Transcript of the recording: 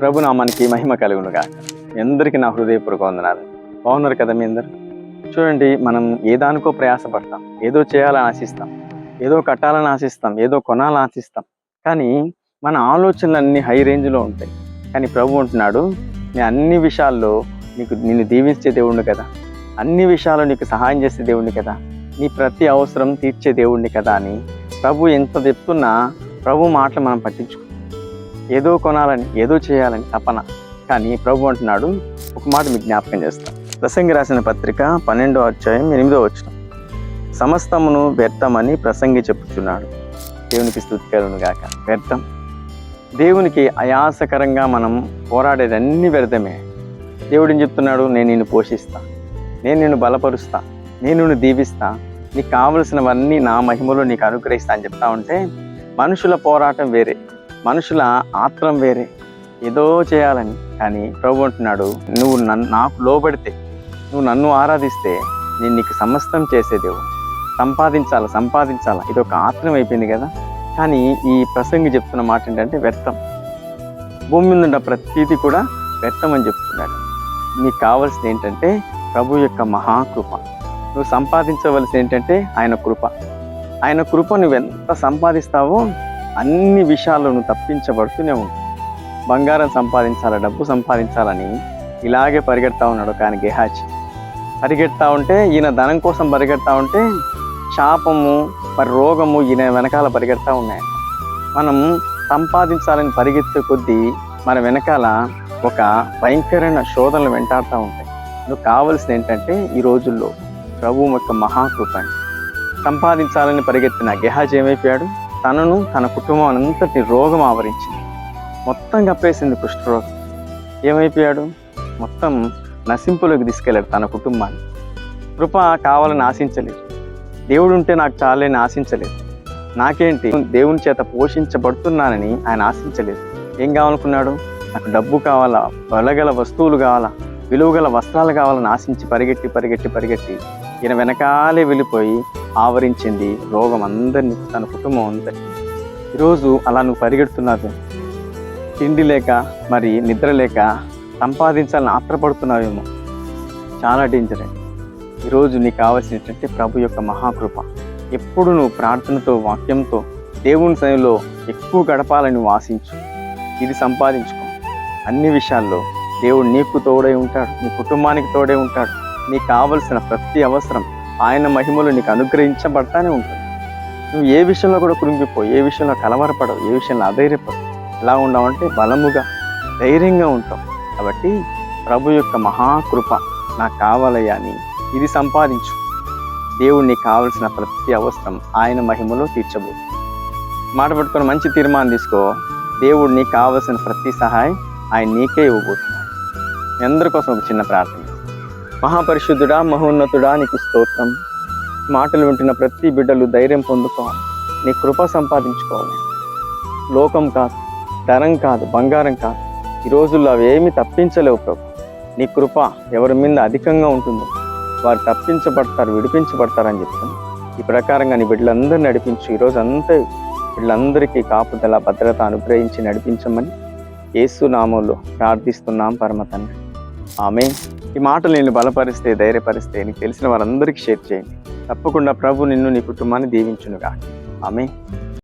ప్రభునామానికి మహిమ కలుగునుగా ఎందరికి నా హృదయపూర్వక వందనాలు. బాగున్నారు కదా మీ అందరు? చూడండి మనం ఏదానికో ప్రయాసపడతాం. ఏదో చేయాలని ఆశిస్తాం. ఏదో కట్టాలని ఆశిస్తాం. ఏదో కొనాలని ఆశిస్తాం. కానీ మన ఆలోచనలన్నీ హై రేంజ్లో ఉంటాయి. కానీ ప్రభు అంటున్నాడు నేను అన్ని విషయాల్లో నీకు నిన్ను దీవించే దేవుణ్ణి కదా. అన్ని విషయాల్లో నీకు సహాయం చేసే దేవుణ్ణి కదా. నీ ప్రతి అవసరం తీర్చే దేవుణ్ణి కదా అని ప్రభు ఎంత చెప్తున్నా ప్రభు మాటలు మనం పట్టించుకో. ఏదో కొనాలని ఏదో చేయాలని తపన. కానీ ప్రభు అంటున్నాడు ఒక మాట మీకు జ్ఞాపకం చేస్తాను ప్రసంగి రాసిన పత్రిక పన్నెండో అధ్యాయం ఎనిమిదో వచ్చిన సమస్తమును వ్యర్థమని ప్రసంగి చెప్పుచున్నాడు. దేవునికి స్థుతికలను గాక. వ్యర్థం. దేవునికి అయాసకరంగా మనం పోరాడేదన్నీ వ్యర్థమే. దేవుడు ఏం చెప్తున్నాడు? నేను నిన్ను పోషిస్తా. నేను నిన్ను బలపరుస్తా. నేను నిన్ను దీవిస్తా. నీకు కావలసినవన్నీ నా మహిమలో నీకు అనుగ్రహిస్తా అని చెప్తా ఉంటే మనుషుల పోరాటం వేరే. మనుషుల ఆత్రం వేరే. ఏదో చేయాలని. కానీ ప్రభు అంటున్నాడు నువ్వు నన్ను నాకు లోబడితే నువ్వు నన్ను ఆరాధిస్తే నేను నీకు సమస్తం చేసేదేవు సంపాదించాలా సంపాదించాలా? ఇది ఒక ఆత్రం అయిపోయింది కదా? కానీ ఈ ప్రసంగి చెప్తున్న మాట ఏంటంటే వ్యర్థం. భూమి మీద ఉన్న ప్రతీది కూడా వ్యర్థం అని చెప్తున్నాడు. నీకు కావాల్సింది ఏంటంటే ప్రభు యొక్క మహాకృప. నువ్వు సంపాదించవలసి ఏంటంటే ఆయన కృప. ఆయన కృప నువ్వు ఎంత సంపాదిస్తావో అన్ని విషయాలను తప్పించబడుతూనే ఉంటావు బంగారం సంపాదించాలా డబ్బు సంపాదించాలని ఇలాగే పరిగెడతా ఉన్నాడు కానీ గెహాచి పరిగెడతా ఉంటే ఈయన ధనం కోసం పరిగెడతా ఉంటే శాపము మరి రోగము ఈయన వెనకాల పరిగెడతా ఉన్నాయి. మనం సంపాదించాలని పరిగెత్తే కొద్దీ మన వెనకాల ఒక భయంకరమైన శోధనలు వెంటాడుతూ ఉంటాయి. నువ్వు కావలసింది ఏంటంటే ఈ రోజుల్లో ప్రభు యొక్క మహాకృపని సంపాదించాలని పరిగెత్తిన గెహాజ్ ఏమైపోయాడు? తనను తన కుటుంబం అంతటి రోగం ఆవరించింది. మొత్తం కప్పేసింది కుష్ఠరోగం ఏమైపోయాడు? మొత్తం నశింపులోకి తీసుకెళ్ళాడు తన కుటుంబాన్ని. కృప కావాలని ఆశించలేదు. దేవుడు ఉంటే నాకు చాలని ఆశించలేదు. నాకేంటి? దేవుని చేత పోషించబడుతున్నానని ఆయన ఆశించలేదు. ఏం కావాలనుకున్నాడు? నాకు డబ్బు కావాలా? బలగల వస్తువులు కావాలా? విలువగల వస్త్రాలు కావాలని ఆశించి పరిగెట్టి పరిగెట్టి పరిగెట్టి ఈయన వెనకాలే వెళ్ళిపోయి ఆవరించింది రోగం అందరినీ తన కుటుంబం అందరినీ. ఈరోజు అలా నువ్వు పరిగెడుతున్నావు. తిండి లేక మరి నిద్ర లేక సంపాదించాలని ఆత్రపడుతున్నావేమో. చాలా డేంజర్ అండి ఈరోజు నీకు కావాల్సినటువంటి ప్రభు యొక్క మహాకృప. ఎప్పుడు నువ్వు ప్రార్థనతో వాక్యంతో దేవుని సమయంలో ఎక్కువ గడపాలని నువ్వు ఆశించు. ఇది సంపాదించుకో. అన్ని విషయాల్లో దేవుడు నీకు తోడై ఉంటాడు. నీ కుటుంబానికి తోడై ఉంటాడు. నీకు కావలసిన ప్రతి అవసరం ఆయన మహిమలు నీకు అనుగ్రహించబడతానే ఉంటుంది. నువ్వు ఏ విషయంలో కూడా కృంగిపో ఏ విషయంలో కలవరపడవు. ఏ విషయంలో అధైర్యపడవు. ఎలా ఉండవంటే బలముగా ధైర్యంగా ఉంటావు. కాబట్టి ప్రభు యొక్క మహాకృప నాకు కావాలయ్యా అని ఇది సంపాదించు. దేవుడు నీకు కావలసిన ప్రతి అవసరం ఆయన మహిమలో తీర్చబో. మాట పట్టుకొని మంచి తీర్మానం తీసుకో. దేవుడు నీకు కావలసిన ప్రతి సహాయం ఆయన నీకే ఇవ్వబోతున్నాడు మీ అందరి కోసం ఒక చిన్న ప్రార్థన. మహాపరిశుద్ధుడా మహోన్నతుడా నీకు స్తోత్రం. మాటలు వింటున్న ప్రతి బిడ్డలు ధైర్యం పొందుకోవాలి నీ కృప సంపాదించుకోవాలి. లోకం కాదు ధనం కాదు బంగారం కాదు. ఈ రోజుల్లో అవి ఏమీ తప్పించలేవు ప్రభు. నీ కృప ఎవరి మీద అధికంగా ఉంటుందో వారు తప్పించబడతారు విడిపించబడతారని చెప్తాను. ఈ ప్రకారంగా నీ బిడ్డలందరూ నడిపించు. ఈరోజు అంతా వీళ్ళందరికీ కాపుదల భద్రత అనుగ్రహించి నడిపించమని యేసు నామంలో ప్రార్థిస్తున్నాం పరమ తండ్రి. ఆమె ఈ మాటలు నేను బలపరిస్తే ధైర్యపరిస్తే నీకు తెలిసిన వారందరికీ షేర్ చేయండి. తప్పకుండా ప్రభు నిన్ను నీ కుటుంబాన్ని దీవించునుగా ఆమె